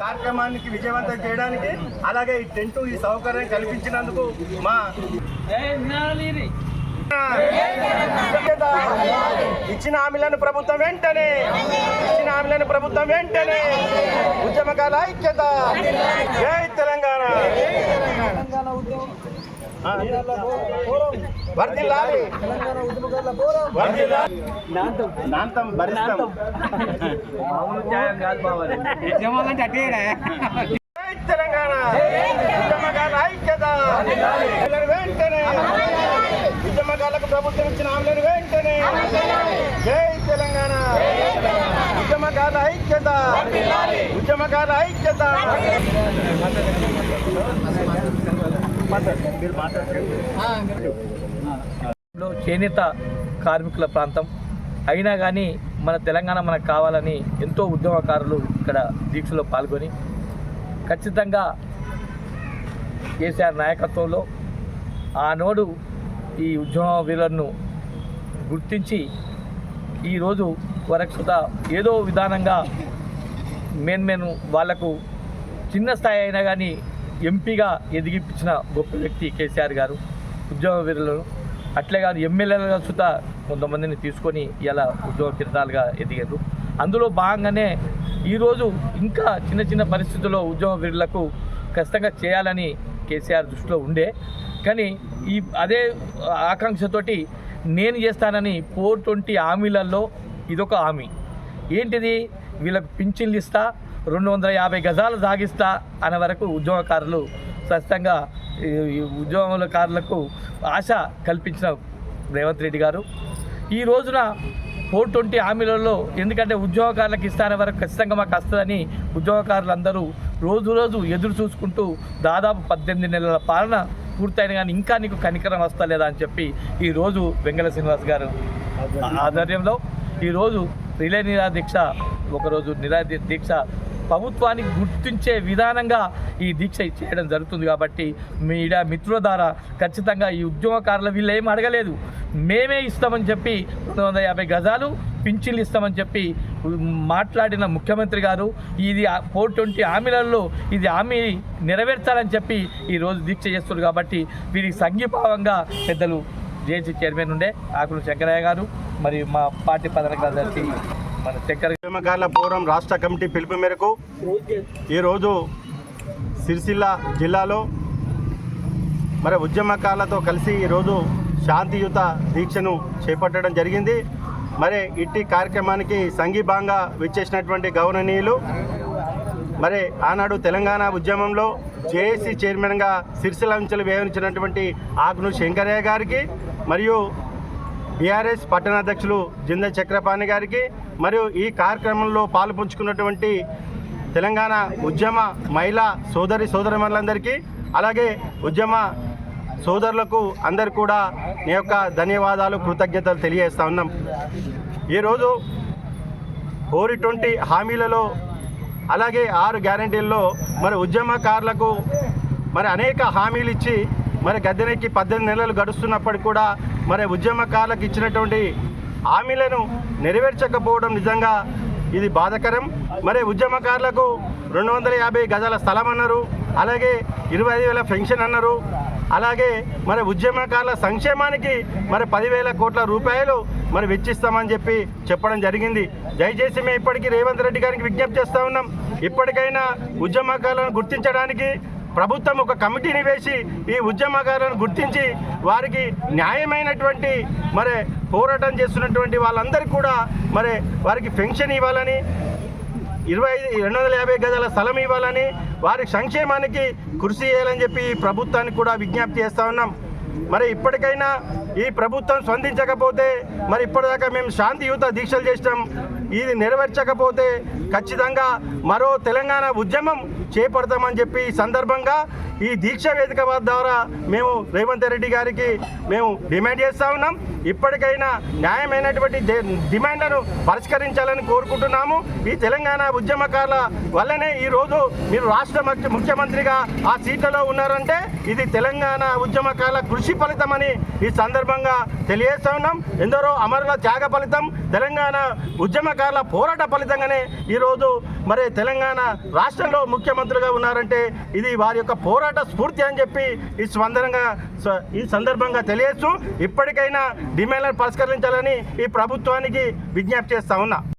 కార్యక్రమానికి విజయవంతం చేయడానికి అలాగే ఈ టెంట్ ఈ సౌకర్యం కల్పించినందుకు మా ఇచ్చిన హామీలను ప్రభుత్వం వెంటనే ఇచ్చిన హామీలను ప్రభుత్వం వెంటనే ఉద్యమకాల ఐక్యత. జై తెలంగాణ. వర్ధిల్లాలి. వర్ధిల్లాలి. నాంతం. భరిస్తాం. జై తెలంగాణ. ఉద్యమకాల ఐక్యత. హామీలను వెంటనే. ఉద్యమకాలకు ప్రభుత్వం ఇచ్చిన హామీలను వెంటనే. జై తెలంగాణ. ఉద్యమకాల ఐక్యత. ఉద్యమకాల ఐక్యత. చేనేత కార్మికుల ప్రాంతం. అయినా కానీ మన తెలంగాణ మనకు కావాలని ఎంతో ఉద్యమకారులు ఇక్కడ దీక్షలో పాల్గొని ఖచ్చితంగా కేసీఆర్ నాయకత్వంలో ఆనాడు ఈ ఉద్యమ వీరులను గుర్తించి ఈరోజు వరకు ఏదో విధానంగా మెయిన్ మెయిన్ వాళ్ళకు చిన్న స్థాయి అయినా కానీ ఎంపీగా ఎదిగిపించిన గొప్ప వ్యక్తి కేసీఆర్ గారు ఉద్యోగ వీరులను అట్లే కాదు ఎమ్మెల్యేలుగా సుతా కొంతమందిని తీసుకొని ఇలా ఉద్యోగ కిరణాలుగా ఎదిగారు. అందులో భాగంగానే ఈరోజు ఇంకా చిన్న చిన్న పరిస్థితుల్లో ఉద్యోగ వీరులకు ఖచ్చితంగా చేయాలని కేసీఆర్ దృష్టిలో ఉండే. కానీ ఈ అదే ఆకాంక్షతోటి నేను చేస్తానని ఫోర్ ట్వంటీ హామీలలో ఇదొక హామీ. ఏంటిది? వీళ్ళకు పింఛన్లు ఇస్తా రెండు వందల యాభై గజాలు సాగిస్తా అనే వరకు ఉద్యోగకారులు స్పష్టంగా ఈ ఉద్యోగకారులకు ఆశ కల్పించిన రేవంత్ రెడ్డి గారు. ఈ రోజున ఫోర్ ట్వంటీ హామీలలో ఎందుకంటే ఉద్యోగకారులకు ఇస్తానే వరకు ఖచ్చితంగా మాకు వస్తుందని ఉద్యోగకారులందరూ రోజు రోజు ఎదురు చూసుకుంటూ దాదాపు పద్దెనిమిది నెలల పాలన పూర్తయిన కానీ ఇంకా నీకు కనికరం వస్తలేదా అని చెప్పి ఈరోజు వెంగళ శ్రీనివాస్ గారు ఆధ్వర్యంలో ఈరోజు రిలే నిరా దీక్ష ఒకరోజు నిరా దీక్ష ప్రభుత్వానికి గుర్తించే విధానంగా ఈ దీక్ష చేయడం జరుగుతుంది కాబట్టి మీడియా మిత్రుల ద్వారా ఖచ్చితంగా ఈ ఉద్యమకారులు వీళ్ళు ఏం అడగలేదు. మేమే ఇస్తామని చెప్పి రెండు వందల యాభై గజాలు పింఛన్లు ఇస్తామని చెప్పి మాట్లాడిన ముఖ్యమంత్రి గారు ఇది ఫోర్ ట్వంటీ హామీలలో ఇది హామీ నెరవేర్చాలని చెప్పి ఈరోజు దీక్ష చేస్తున్నారు కాబట్టి వీరికి సంఘీభావంగా పెద్దలు జేఏసీ చైర్మన్ ఉండే ఆకులు శంకరయ్య గారు మరియు మా పార్టీ ప్రధాన కార్యదర్శి ఉద్యమకారుల ఫోరం రాష్ట్ర కమిటీ పిలుపు మేరకు ఈరోజు సిరిసిల్ల జిల్లాలో మరి ఉద్యమకారులతో కలిసి ఈరోజు శాంతియుత దీక్షను చేపట్టడం జరిగింది. మరి ఇట్టి కార్యక్రమానికి సంఘీభాంగా విచ్చేసినటువంటి గౌరవనీయులు మరి ఆనాడు తెలంగాణ ఉద్యమంలో జేఏసీ చైర్మన్గా సిరిసిల్ల అంచెలు వ్యవహరించినటువంటి ఆగ్ను శంకరయ్య గారికి మరియు బీఆర్ఎస్ పట్టణాధ్యక్షులు జింద చక్రపాణి గారికి మరియు ఈ కార్యక్రమంలో పాల్పంచుకున్నటువంటి తెలంగాణ ఉద్యమ మహిళా సోదరి సోదరిమణులందరికీ అలాగే ఉద్యమ సోదరులకు అందరు కూడా నీ యొక్క ధన్యవాదాలు కృతజ్ఞతలు తెలియజేస్తా ఉన్నాం. ఈరోజు ఫోర్ ట్వంటీ హామీలలో అలాగే ఆరు గ్యారంటీల్లో మరి ఉద్యమకారులకు మరి అనేక హామీలు ఇచ్చి మరి గద్దెనెక్కి పద్దెనిమిది నెలలు గడుస్తున్నప్పటికీ కూడా మరి ఉద్యమకారులకు ఇచ్చినటువంటి హామీలను నెరవేర్చకపోవడం నిజంగా ఇది బాధకరం. మరి ఉద్యమకారులకు రెండు వందల యాభై గజాల స్థలం అన్నారు అలాగే ఇరవై ఐదు వేల పెన్షన్ అన్నారు అలాగే మరి ఉద్యమకారుల సంక్షేమానికి మరి పదివేల కోట్ల రూపాయలు మరి వెచ్చిస్తామని చెప్పి చెప్పడం జరిగింది. దయచేసి మేము ఇప్పటికీ రేవంత్ రెడ్డి గారికి విజ్ఞప్తి చేస్తూ ఉన్నాం. ఇప్పటికైనా ఉద్యమకారులను గుర్తించడానికి ప్రభుత్వం ఒక కమిటీని వేసి ఈ ఉద్యమకారులను గుర్తించి వారికి న్యాయమైనటువంటి మరి పోరాటం చేస్తున్నటువంటి వాళ్ళందరికీ కూడా మరి వారికి పెన్షన్ ఇవ్వాలని ఇరవై ఐదు రెండు వందల యాభై గజాల స్థలం ఇవ్వాలని వారి సంక్షేమానికి కృషి చేయాలని చెప్పి ఈ ప్రభుత్వానికి కూడా విజ్ఞప్తి చేస్తూ ఉన్నాం. మరి ఇప్పటికైనా ఈ ప్రభుత్వం స్పందించకపోతే మరి ఇప్పటిదాకా మేము శాంతియుత దీక్షలు చేసినాం. ఇది నెరవేర్చకపోతే ఖచ్చితంగా మరో తెలంగాణ ఉద్యమం చేపడతామని చెప్పి ఈ సందర్భంగా ఈ దీక్ష వేదిక ద్వారా మేము రేవంత్ రెడ్డి గారికి మేము డిమాండ్ చేస్తా ఉన్నాం. ఇప్పటికైనా న్యాయమైనటువంటి డిమాండ్ను డిమాండ్లను పరిష్కరించాలని కోరుకుంటున్నాము. ఈ తెలంగాణ ఉద్యమకారుల వల్లనే ఈరోజు మీరు రాష్ట్ర ముఖ్యమంత్రిగా ఆ సీట్లలో ఉన్నారంటే ఇది తెలంగాణ ఉద్యమకారుల కృషి ఫలితమని ఈ సందర్భంగా తెలియజేస్తున్నాం ఎందరో అమరుల త్యాగ ఫలితం తెలంగాణ ఉద్యమకారుల పోరాట ఫలితంగానే ఈరోజు మరి తెలంగాణ రాష్ట్రంలో ముఖ్యమంత్రిగా ఉన్నారంటే ఇది వారి యొక్క పోరాట స్ఫూర్తి అని చెప్పి ఈ స్పందనంగా ఈ సందర్భంగా తెలియచ్చు ఇప్పటికైనా డిమాండ్లను పరిష్కరించాలని ఈ ప్రభుత్వానికి విజ్ఞప్తి చేస్తా ఉన్నా.